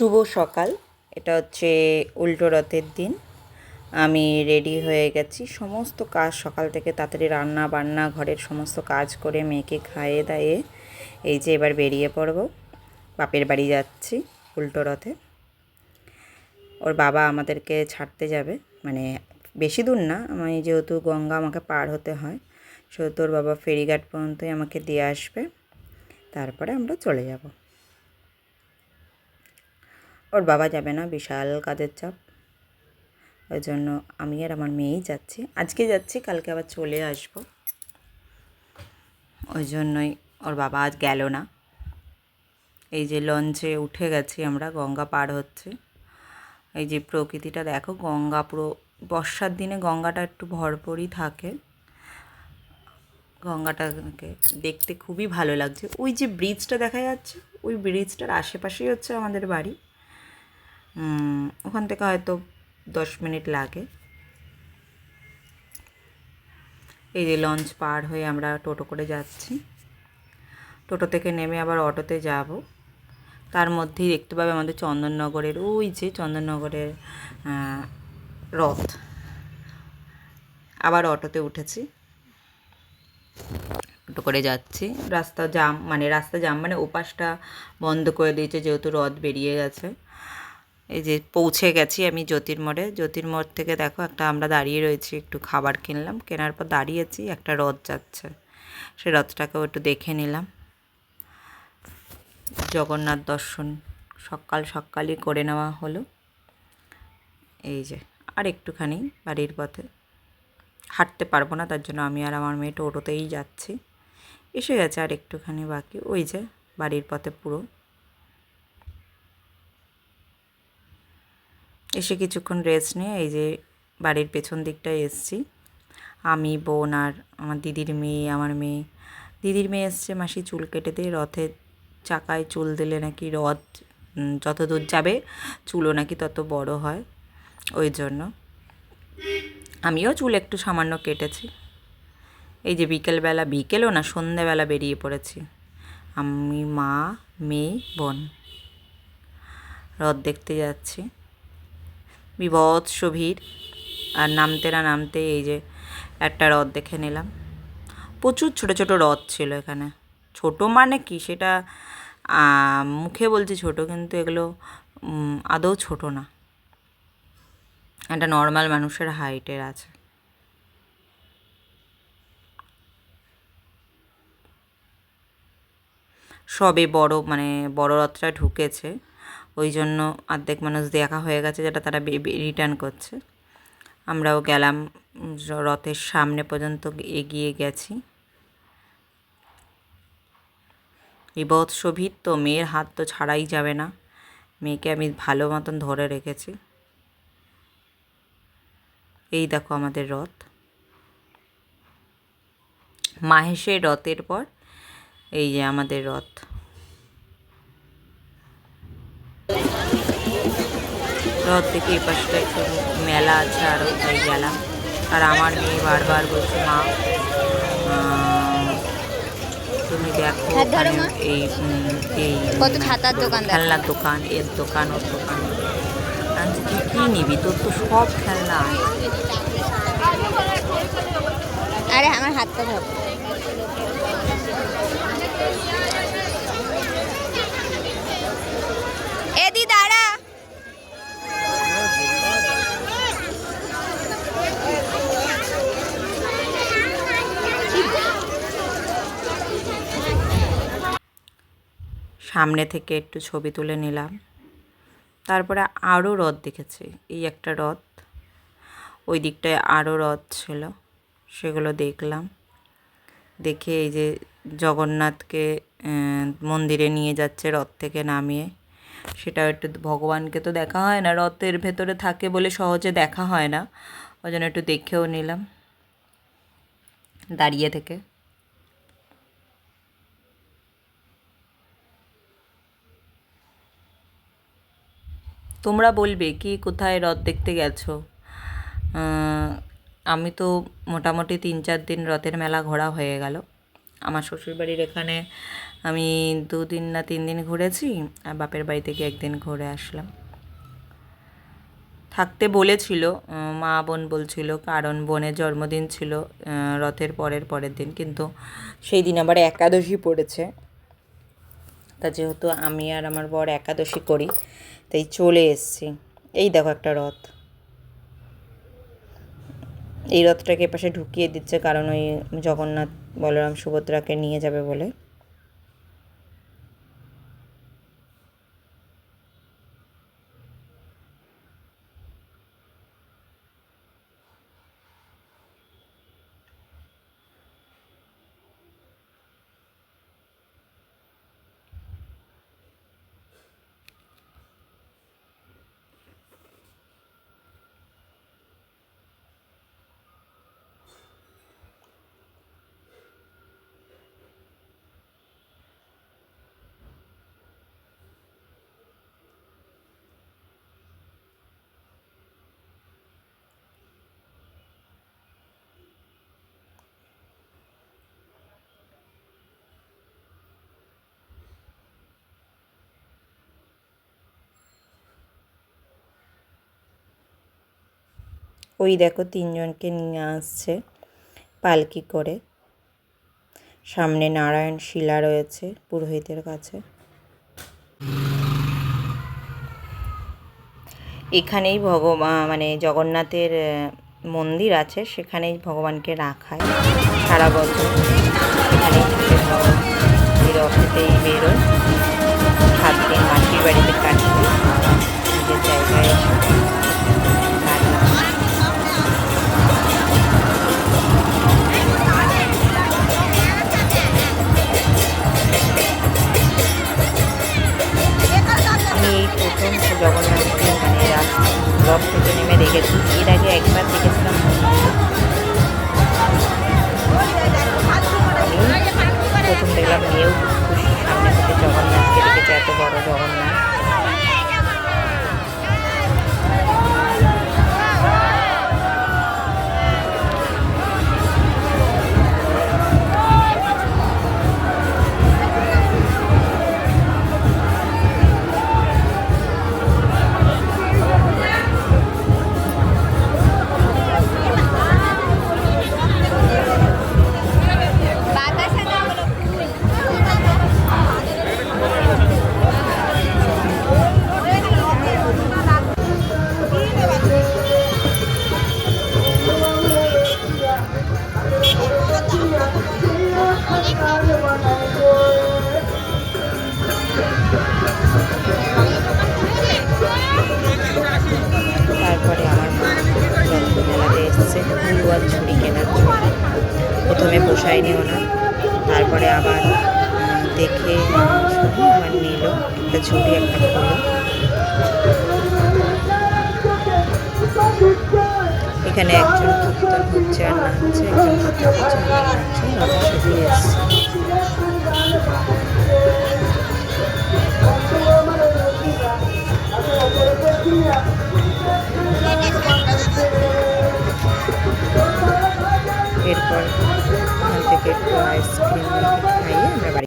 শুভ সকাল। এটা হচ্ছে উল্টো রথের দিন। আমি রেডি হয়ে গেছি। সমস্ত কাজ সকাল থেকে তাড়াতাড়ি রান্না বান্না, ঘরের সমস্ত কাজ করে মেয়েকে খাইয়ে দাইয়ে এই যে এবার বেরিয়ে পড়ব। বাপের বাড়ি যাচ্ছি উল্টো রথে। ওর বাবা আমাদেরকে ছাড়তে যাবে। মানে বেশি দূর না, আমি যেহেতু গঙ্গা আমাকে পার হতে হয়, সেহেতু ওর বাবা ফেরিঘাট পর্যন্তই আমাকে দিয়ে আসবে। তারপরে আমরা চলে যাব। ওর বাবা যাবে না, বিশাল কাজের চাপ। ওই জন্য আমি আর আমার মেয়েই যাচ্ছি। আজকে যাচ্ছি, কালকে আবার চলে আসব। ওই জন্যই ওর বাবা আজ গেল না। এই যে লঞ্চে উঠে গেছি আমরা, গঙ্গা পার হচ্ছে। এই যে প্রকৃতিটা দেখো, গঙ্গা পুরো, বর্ষার দিনে গঙ্গাটা একটু ভরপুরই থাকে। গঙ্গাটাকে দেখতে খুবই ভালো লাগছে। ওই যে ব্রিজটা দেখা যাচ্ছে, ওই ব্রিজটার আশেপাশেই হচ্ছে আমাদের বাড়ি। ওখান থেকে হয়তো দশ মিনিট লাগে। এই যে লঞ্চ পার হয়ে আমরা টোটো করে যাচ্ছি। টোটো থেকে নেমে আবার অটোতে যাব। তার মধ্যেই দেখতে পাবে আমাদের চন্দননগরের, ওই যে চন্দননগরের রথ। আবার অটোতে উঠেছি। অটো করে যাচ্ছি। রাস্তা জাম মানে রাস্তা জাম মানে ওপাশটা বন্ধ করে দিয়েছে যেহেতু রথ বেরিয়ে গেছে। এই যে পৌঁছে গেছি আমি জ্যোতির্মোড়ে জ্যোতির্মোড় থেকে দেখো একটা আমরা দাঁড়িয়ে রয়েছি, একটু খাবার কিনলাম। কেনার পর দাঁড়িয়েছি, একটা রথ যাচ্ছে। সে রথটাকেও একটু দেখে নিলাম। জগন্নাথ দর্শন সকাল সকালই করে নেওয়া হলো। এই যে, আর একটুখানি বাড়ির পথে। হাঁটতে পারব না, তার জন্য আমি আর আমার মেয়ে টোটোতেই যাচ্ছি। এসে গেছে আর একটুখানি বাকি। ওই যে বাড়ির পথে পুরো। এসে কিছুক্ষণ রেস্ট নিয়ে এই যে বাড়ির পেছন দিকটায় এসছি। আমি, বোন আর আমার দিদির মেয়ে, আমার মেয়ে। দিদির মেয়ে এসছে মাসি চুল কেটে দিয়ে রথের চাকায় চুল দিলে নাকি রথ যত দূর যাবে চুলও নাকি তত বড় হয় ওই জন্য। আমিও চুল একটু সামান্য কেটেছি। এই যে বিকেলবেলা, বিকেলও না সন্ধেবেলা বেরিয়ে পড়েছি। আমি, মা, মেয়ে, বোন। রথ দেখতে যাচ্ছি। বিভৎস ভিড়। আর নামতে না নামতে এই যে একটা রথ দেখে নিলাম। প্রচুর ছোট ছোট রথ ছিল এখানে। ছোট মানে কি? সেটা মুখে বলছি ছোট কিন্তু এগুলো আদৌ ছোট না। একটা নর্মাল মানুষের হাইটের আছে। সবে বড় মানে বড় রথটা ঢুকেছে। ওই জন্য অর্ধেক মানুষ দেখা হয়ে গেছে যেটা তারা রিটার্ন করছে। আমরাও গেলাম রথের সামনে পর্যন্ত এগিয়ে গেছি। বিভৎস ভিড় তো, মেয়ের হাত তো ছাড়াই যাবে না। মেয়েকে আমি ভালো মতন ধরে রেখেছি। এই দেখো আমাদের রথ। মাহেশের রথের পর এই যে আমাদের রথ। রথ থেকে এ পাশটা একটু মেলা আছে আরও তাই গেলাম। আর আমার মেয়ে বারবার বলছে মা আহ, তুমি দেখো হাত ধরো ওখানে মা। এই উম, এই কত ছাতার দোকান দেখো। খেলনার দোকান এর দোকান ওর দোকান। আমি বলছি, তুই কী নিবি? তোর তো সব খেলনা আছে। আরে আমার হাতটা ধর। সামনে থেকে একটু ছবি তুলে নিলাম। তারপরে আরও রথ দেখেছি। এই একটা রথ, ওই দিকটায় আরও রথ ছিল, সেগুলো দেখলাম। দেখে এই যে জগন্নাথকে মন্দিরে নিয়ে যাচ্ছে রথ থেকে নামিয়ে। সেটাও একটু ভগবানকে তো দেখা হয় না, রথের ভেতরে থাকে বলে সহজে দেখা হয় না। ওই জন্য একটু দেখেও নিলাম। দাঁড়িয়ে থেকে। তোমরা বলবে কি কোথায় রথ দেখতে গেছো? আমি তো মোটামুটি তিন চার দিন রথের মেলা ঘোরা হয়ে গেল। আমার শ্বশুরবাড়ির এখানে আমি দুদিন না তিন দিন ঘুরেছি আর বাপের বাড়ি থেকে একদিন ঘুরে আসলাম। থাকতে বলেছিল মা বোন বলছিল, কারণ বোনের জন্মদিন ছিল রথের পরের পরের দিন, কিন্তু সেই দিন আবার একাদশী পড়েছে। তা যেহেতু আমি আর আমার বর একাদশী করি তাই চলে এসছি। এই দেখো একটা রথ। এই রথটাকে এপাশে ঢুকিয়ে দিচ্ছে কারণ ওই জগন্নাথ বলরাম সুভদ্রাকে নিয়ে যাবে বলে। ওই দেখো তিনজনকে নিয়ে আসছে পালকি করে। সামনে নারায়ণ, শিলা রয়েছে পুরোহিতের কাছে। এখানেই ভগবান মানে জগন্নাথের মন্দির আছে, সেখানেই ভগবানকে রাখায় সারা বছর। রথেতেই বেরোয়। সাত দিন মাসির বাড়িতে কাটিয়ে নিজের জায়গায় এসে এর আগে একবার দেখেছিলাম। প্রথম দেখলাম মেয়েও এসছে ফুল ছুরি কেনার জন্য। প্রথমে পোষায়নি ওনার তারপরে আবার দেখে আমার নিল, একটা ছুরি একটা ফুল এখানে একজন হচ্ছে আর নাচছে, একজন কীর্তন হচ্ছে আর নাচছে এসছে।